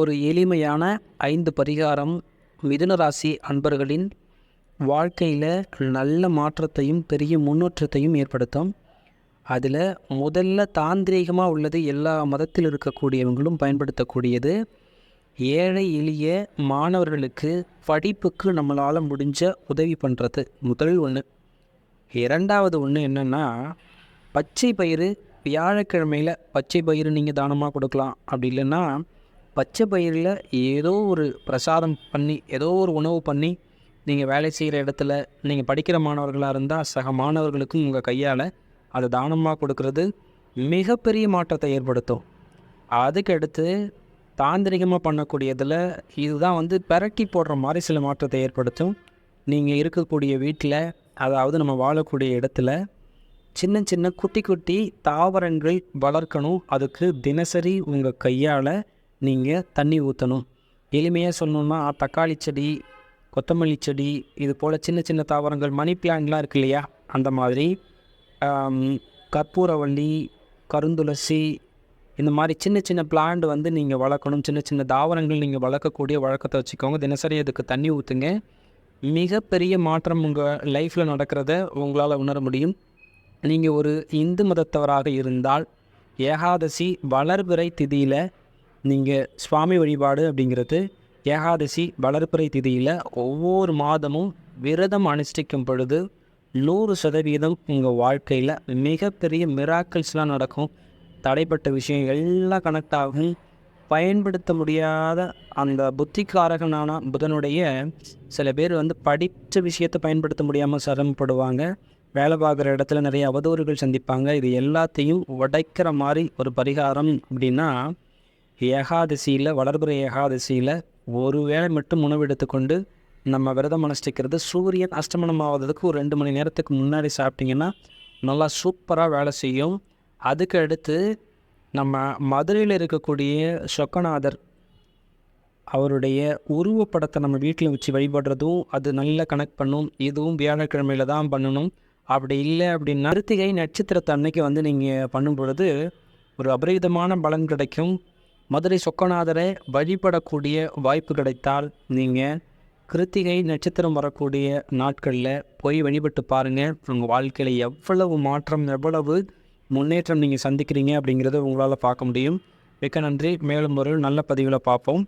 ஒரு எளிமையான ஐந்து பரிகாரம் மிதுன ராசி அன்பர்களின் வாழ்க்கையில் நல்ல மாற்றத்தையும் பெரிய முன்னேற்றத்தையும் ஏற்படுத்தும். அதில் முதல்ல தாந்திரீகமாக உள்ளது எல்லா மதத்தில் இருக்கக்கூடியவங்களும் பயன்படுத்தக்கூடியது. ஏழை எளிய மாணவர்களுக்கு படிப்புக்கு நம்மளால் முடிஞ்ச உதவி பண்ணுறது முதல் ஒன்று இரண்டாவது ஒன்று என்னென்னா பச்சை பயிறு வியாழக்கிழமையில் பச்சை பயிறு நீங்கள் தானமாக கொடுக்கலாம். அப்படி இல்லைன்னா பச்சை பயிரில் ஏதோ ஒரு பிரசாதம் பண்ணி ஏதோ ஒரு உணவு பண்ணி நீங்கள் வேலை செய்கிற இடத்துல நீங்கள் படிக்கிற மாணவர்களாக இருந்தால் சக மாணவர்களுக்கும் உங்கள் கையால் அதை தானமாக கொடுக்கறது மிகப்பெரிய மாற்றத்தை ஏற்படுத்தும். அதுக்கடுத்து தாந்திரிகமாக பண்ணக்கூடியதில் இதுதான் வந்து பெரட்டி போடுற மாதிரி சில மாற்றத்தை ஏற்படுத்தும். நீங்கள் இருக்கக்கூடிய வீட்டில் அதாவது நம்ம வாழக்கூடிய இடத்துல சின்ன சின்ன குட்டி குட்டி தாவரங்கள் வளர்க்கணும். அதுக்கு தினசரி உங்கள் கையால் நீங்கள் தண்ணி ஊற்றணும் எளிமையாக சொல்லணுன்னா தக்காளி செடி கொத்தமல்லி செடி இது போல் சின்ன சின்ன தாவரங்கள் மணி பிளான்ட்லாம் இருக்கு இல்லையா? அந்த மாதிரி கற்பூரவள்ளி கருந்துளசி இந்த மாதிரி சின்ன சின்ன பிளான்ட் வந்து நீங்கள் வளர்க்கணும். சின்ன சின்ன தாவரங்கள் நீங்கள் வளர்க்கக்கூடிய வழக்கத்தை வச்சுக்கோங்க. தினசரி அதுக்கு தண்ணி ஊற்றுங்க மிகப்பெரிய மாற்றம் உங்கள் லைஃப்பில் நடக்கிறத உங்களால் உணர முடியும். நீங்கள் ஒரு இந்து மதத்தவராக இருந்தால் ஏகாதசி வளர்பிறை திதியில் நீங்கள் சுவாமி வழிபாடு அப்படிங்கிறது ஏகாதசி வளர்ப்புறை திதியில் ஒவ்வொரு மாதமும் விரதம் அனுஷ்டிக்கும் பொழுது நூறு சதவீதம் உங்கள் வாழ்க்கையில் மிகப்பெரிய மிராக்கிள்ஸ்லாம் நடக்கும். தடைப்பட்ட விஷயம் எல்லாம் கனெக்ட் ஆகும். பயன்படுத்த முடியாத அந்த புத்திக்காரகனான புதனுடைய சில பேர் வந்து படித்த விஷயத்தை பயன்படுத்த முடியாமல் சிரமப்படுவாங்க. வேலை பார்க்குற இடத்துல நிறைய அவதூறுகள் சந்திப்பாங்க. இது எல்லாத்தையும் உடைக்கிற மாதிரி ஒரு பரிகாரம் அப்படின்னா ஏகாதசியில் வளர்புற ஏகாதசியில் ஒரு வேளை மட்டும் உணவு எடுத்துக்கொண்டு நம்ம விரதம் அனுஷ்டிக்கிறது சூரியன் அஸ்தமனம் ஆகிறதுக்கு ஒரு ரெண்டு மணி நேரத்துக்கு முன்னாடி சாப்பிட்டிங்கன்னா நல்லா சூப்பராக வேலை செய்யும். அதுக்கு அடுத்து நம்ம மதுரையில் இருக்கக்கூடிய சொக்கநாதர் அவருடைய உருவப்படத்தை நம்ம வீட்டில் வச்சு வழிபடுறதும் அது நல்லா கனெக்ட் பண்ணும். இதுவும் வியாழக்கிழமையில் தான் பண்ணணும். அப்படி இல்லை அப்படின்னா கிருத்திகை நட்சத்திரத்தை அன்னைக்கு வந்து நீங்கள் பண்ணும் பொழுது ஒரு அபரிதமான பலன் கிடைக்கும். மதுரை சொக்கநாதரை வழிபடக்கூடிய வாய்ப்பு கிடைத்தால் நீங்கள் கிருத்திகை நட்சத்திரம் வரக்கூடிய நாட்களில் போய் வழிபட்டு பாருங்கள் உங்கள் வாழ்க்கையில் எவ்வளவு மாற்றம் எவ்வளவு முன்னேற்றம் நீங்கள் சந்திக்கிறீங்க அப்படிங்கிறத உங்களால் பார்க்க முடியும். மிக்க நன்றி. மேலும் ஒரு நல்ல பதிவில் பார்ப்போம்.